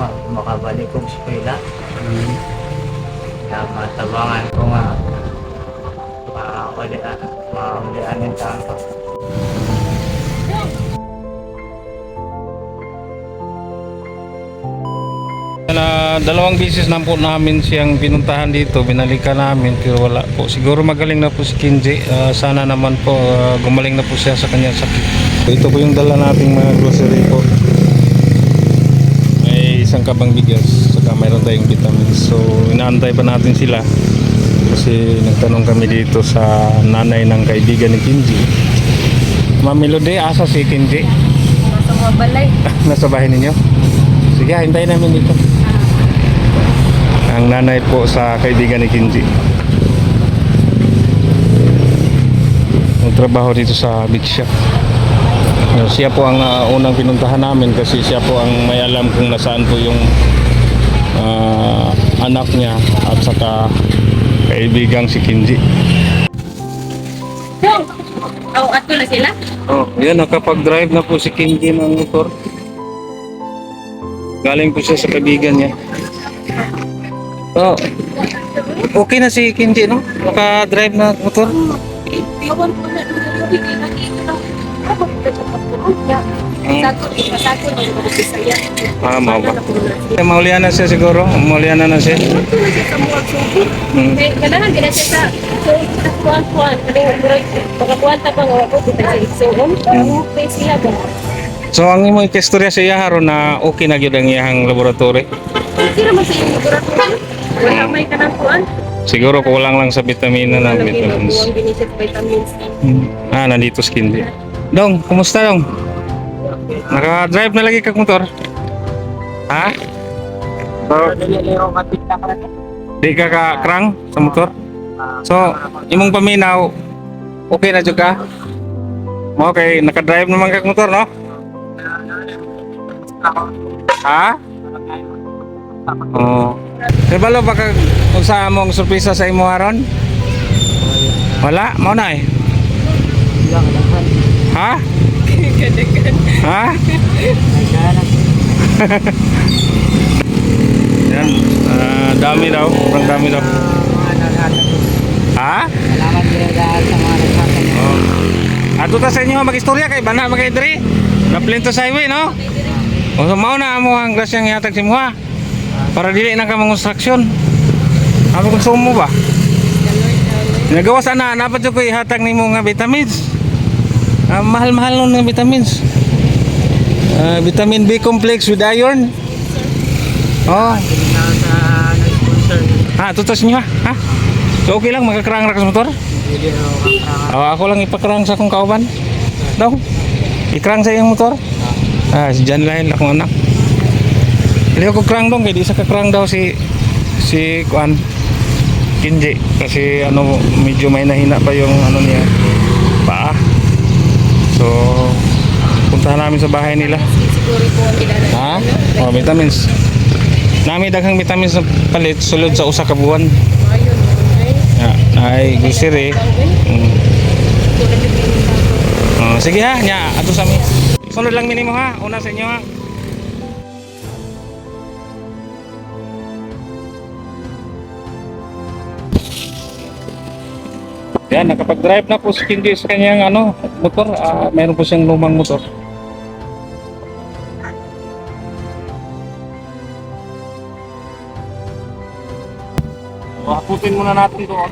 nga makabalik kong eskwela. Mm. Kaya matabangan ko nga maulian, maulian yung tao. Na dalawang beses na po namin siyang pinuntahan dito, binalikan namin pero wala po. Siguro magaling na po si Kinji. Ah, sana naman po ah, gumaling na po siya sa kanyang sakit. Ito po yung dala nating mga grocery po. Isang kabang bigas, saka mayroon tayong vitamins. So inaantay pa natin sila. Kasi nagtanong kami dito sa nanay ng kaibigan ni Kinji. Ma'am Melody, asa si Kinji? Nasa mga balay. Nasa bahay ninyo? Sige, hintayin namin dito. Ang nanay po sa kaibigan ni Kinji. Nagtrabaho dito sa big shop. Siya po ang uh, unang pinuntahan namin kasi siya po ang may alam kung nasaan po yung uh, anak niya at saka kaibigang si Kinji. Oh, ato na sila? Oh, yan nakapag-drive na po si Kinji ng motor. Galing po siya sa kaibigan niya. Oh, okay na si Kinji, no? Naka-drive na motor. Iwan Ah, mau ba? Eh, maulian na siya siguro. Maulian na na siya. Hmm. Kailangan gina siya sa so, kuwan-kuwan. Mga kuwanta pa nga ako, kita sa igsoon. Okay siya ba? So, ang imo ikistorya sa iya na okay na gyud ang iyang laboratory. Okay naman sa iyong laboratory. Wala may ka ng kuwan. Siguro kulang lang sa vitamina na vitamins. Hmm. Ah, nandito si Kinji. Dong, kumusta dong? Naka-drive na lagi kag motor? Ha? So, Di ka ka krang sa motor? So, imong paminaw, okay na jud ka? Okay, naka-drive naman kag motor, no? Ha? Oh. balo baka kung sa among sorpresa sa imo aron? Wala, mao na eh. Ha? ha? Yan, ah, dami daw, sobrang dami daw. Ha? Salamat din dahil sa mga naghatag. Oh. Ato ta sa inyo mag-istorya kay bana magay diri. Naplin to sa highway, no? O so, mao na amo ang grasyang ihatag si Muha. Para dili na ka construction. Ano konsumo ba? Nagawa sana napat ko ihatag nimo nga vitamins. Ah, mahal-mahal nun nga vitamins. Ah, vitamin B complex with iron. Oh, nag-sponsor. ha, tutos niyo ha. So okay lang magakrang ra ka sa motor? Oh, ako lang ipakrang sa akong kauban. Daw. Ikrang sa iyong motor. Ah, si John Lyle, akong anak. Hindi ako krang dong, kaya di sa kakrang daw si si Kuan Kinji kasi ano medyo may nahina pa yung ano niya paa. So puntahan namin sa bahay nila. Siguro po ang kilala. Ha? Oh, vitamins. Nami daghang vitamins na palit sulod sa usa ka buwan. Ayun, ay. Ya, ay grocery. Mm. Oh, sige ha, nya ato sa mi. Sunod lang minimo ha, una sa inyo ha. Yan, nakapag-drive na po si Kinji sa kanyang ano, motor. Ah, meron po siyang lumang motor. Haputin muna natin doon.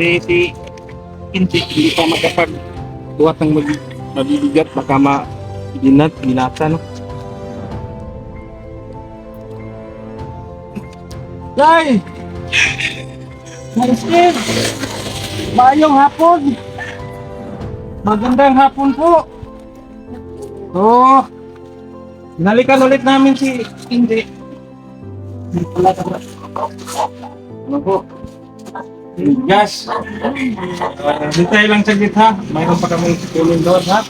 Si, si Kinji, hindi pa magkapag buhat ng mabibigat, baka ma ginat, ginata, no? Day! Mariskin! Mayong hapon! Magandang hapon po! So, nalikan ulit namin si Kinji. Ano po? Gas. Uh, hintay lang saglit ha. Mayroon pa kami tulong doon ha.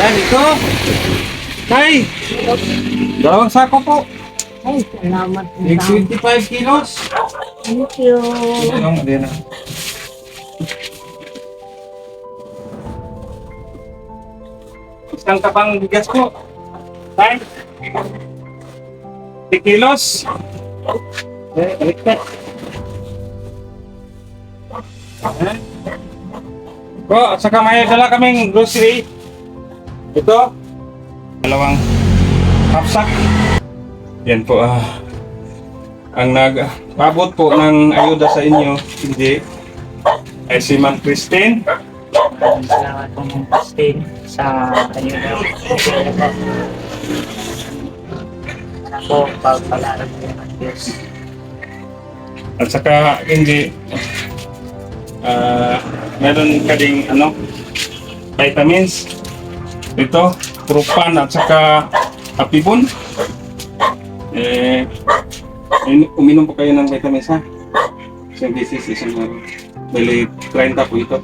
Yan, ito. Tay! Dalawang sako po. Ay, salamat. Big 25 kilos. Thank you. Ano din ah. Isang kapang bigas po. Time? 3 kilos? Eh, baliktad. Eh? Bro, at saka may dala kaming grocery. Ito. Dalawang half. Yan po ah. Ang nag-abot po ng ayuda sa inyo, hindi ay si Ma'am Christine. Salamat po mong Christine sa ayuda. Sana po pagpalaran po ng Diyos. At saka hindi ah meron ka ding ano vitamins ito propan at saka apibon eh uminom po kayo ng vitamins ha isang pieces isang araw bali 30 po ito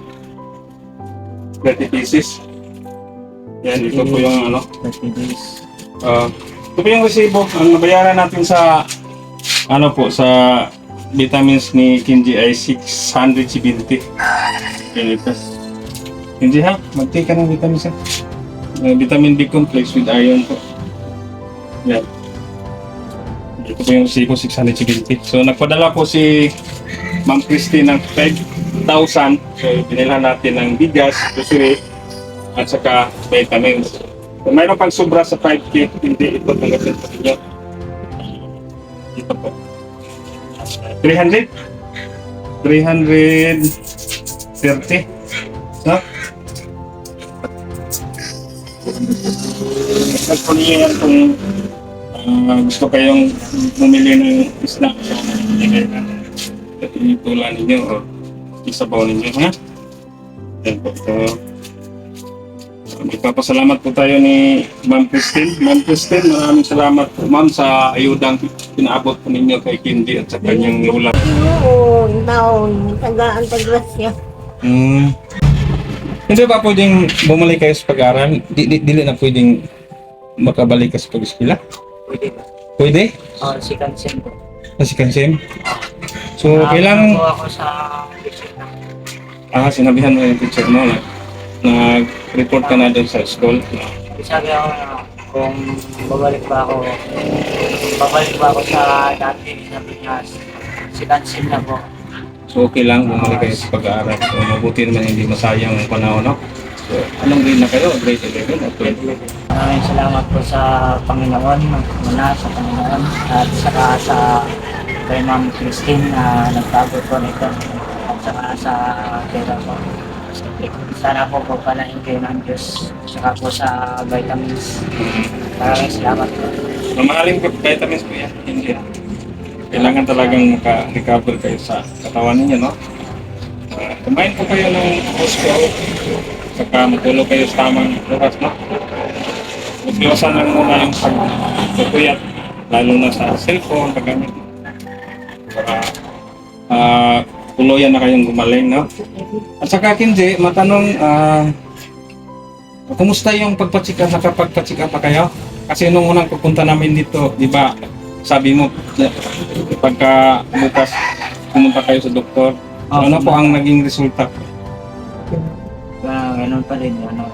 30 pieces yan ito po yung ano 30 days. Ah, ito po yung resibo. Ang nabayaran natin sa ano po sa vitamins ni Kinji ay 670. Yan ito. Kinji ha, mag-take ka ng vitamins ha. Uh, vitamin B complex with iron po. Yan. Ito po yung resibo 670. So nagpadala po si Ma'am Christine ng 5,000. So binilhan natin ng bigas, grocery, at saka vitamins. Kung mayroon pang sobra sa 5K, hindi ito tanggapin sa inyo. Ito po. 300? 330? No? Niyo yan kung ah, gusto kayong bumili ng isda, bigay na tula ninyo o isabaw ninyo, ha? Yan po. So, Magpapasalamat po tayo ni Ma'am Christine. Ma'am Christine, maraming salamat po ma'am sa ayudang pinaabot po ninyo kay Kindy at sa kanyang lola. Oo, naon. Tagaan pagrasya. Hmm. Hindi ba pwedeng bumalik kayo sa pag-aaral? Di, di, dili na pwedeng makabalik ka sa pag-eskwela? Pwede ba? Pwede? Oh, si Kansin po. Na si Kansim? So, Nakapagod kailangan, po ako sa vision na ah, sinabihan mo yung teacher mo na nag-report ka na doon sa school. sabi ako na kung babalik ba ako, babalik ba ako sa dati sa Pinas, si Kansin na po. So, okay lang bumalik kayo sa pag-aaral. So, mabuti naman hindi masayang ang panahon, no? Anong grade na kayo? Grade 11 o 12? Maraming salamat po sa Panginoon, muna sa Panginoon, at saka sa kay Ma'am Christine na nagtago po nito, at saka sa pera po. Sana po po palain kayo ng Diyos, saka po sa vitamins. Maraming salamat po. Mamahaling ko vitamins po yan. Kailangan talagang maka-recover kayo sa katawan ninyo, no? Uh, kumain po kayo ng Costco. Saka matulog kayo sa tamang oras, no? Iwasan lang muna yung pagpupuyat. Lalo na sa cellphone, paggamit. Para uh, tuluyan na kayong gumaling, no? At saka, Kinji, matanong, ah, kumusta yung pagpatsika, nakapagpatsika pa kayo? Kasi nung unang pupunta namin dito, di ba, sabi mo, na pagka bukas pumunta kayo sa doktor, Oh, ano po ang naging resulta? Kaya ganun pa rin, ano,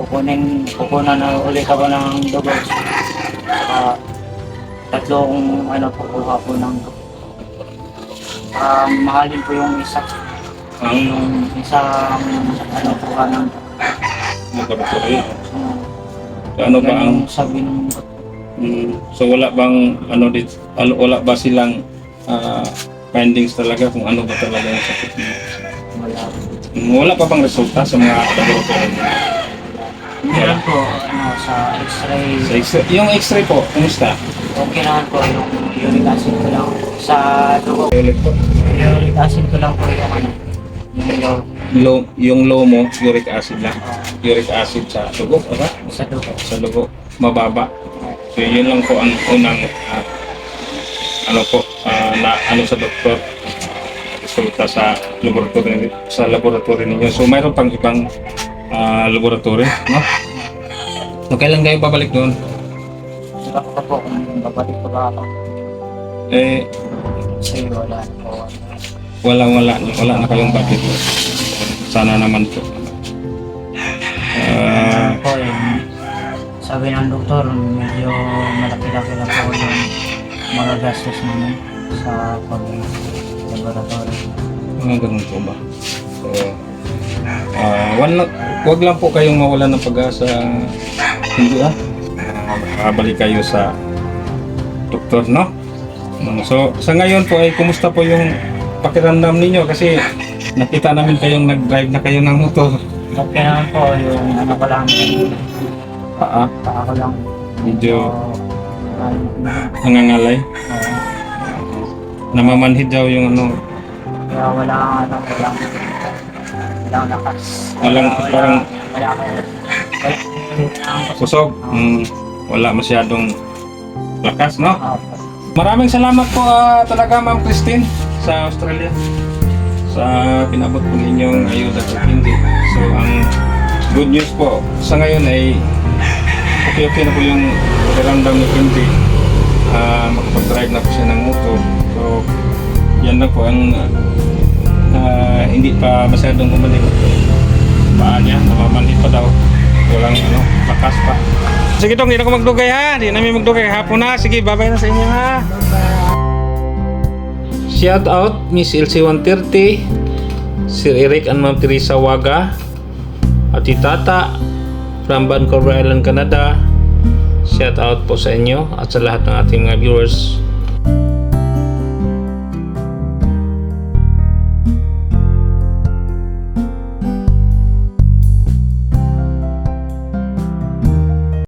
kukunin, kukunan na ulit ako ng dugo. Saka, tatlong, ano, kukuha po ng um, mahalin po yung isa. Ang Yung isang, ano, kuha ng, laboratory? um, So, ano ba ang, ganun sabi ng, mm, so wala bang, ano dito, ano, wala ba silang ah, findings talaga kung ano ba talaga yung sakit mo? wala. Wala pa bang resulta sa mga laboratory? Meron po, ano, sa x-ray, Sa X- yung x-ray po, kumusta? okay naman po yung uric acid ko lang. Sa dugo, Ulit po. uric acid ko lang po yung, ano, yung low, Low, yung low mo, uric acid lang. Uric acid sa dugo, ano? sa dugo. sa dugo mababa. So yun lang po ang unang ah, ano po ah, na ano sa doktor resulta sa laboratory sa laboratory ninyo. So mayroon pang ibang ah, laboratory, no? So kailan kayo babalik doon? Ko po kung babalik ko ba ako. Eh Kasi wala po. wala wala wala na kayong budget. Sana naman po. Ah, Po yung sa sabi ng doktor, medyo malaki-laki lang po yung magagastos namin sa pag-laboratory. Mga ganun po ba? So, ah wala, wag lang po kayong mawalan ng pag-asa. Hindi ah. Uh, makabalik kayo sa doktor, no? Mm, So, sa ngayon po ay kumusta po yung pakiramdam ninyo? Kasi nakita namin kayong nag-drive na kayo ng motor. Okay naman po yung ano ko lang, Paa, paa ko lang. Medyo- nangangalay. oo. Namamanhid daw yung ano, Kaya wala kang ano, walang, walang lakas. Walang- wala, parang- wala wala akong kusog. Mm, wala masyadong lakas, no? Opo. Maraming salamat po ah, talaga Ma'am Christine sa Australia sa pinabot po ninyong ayuda sa hindi. So ang good news po sa ngayon ay okay okay na po yung pakiramdam ni Hindi. Ah, makapag-drive na po siya ng motor. So yan na po ang ah, hindi pa masyadong bumalik. Paa niya, namamanhid pa daw. Walang ano, lakas pa. Sige dong, hindi na ako magdugay ha. Hindi namin magdugay. Hapon na. Sige, babay na sa inyo ha. Shout out Miss LC130, Sir Eric and Ma'am Teresa Waga, Ati Tata from Vancouver Island, Canada. Shout out po sa inyo at sa lahat ng ating mga viewers.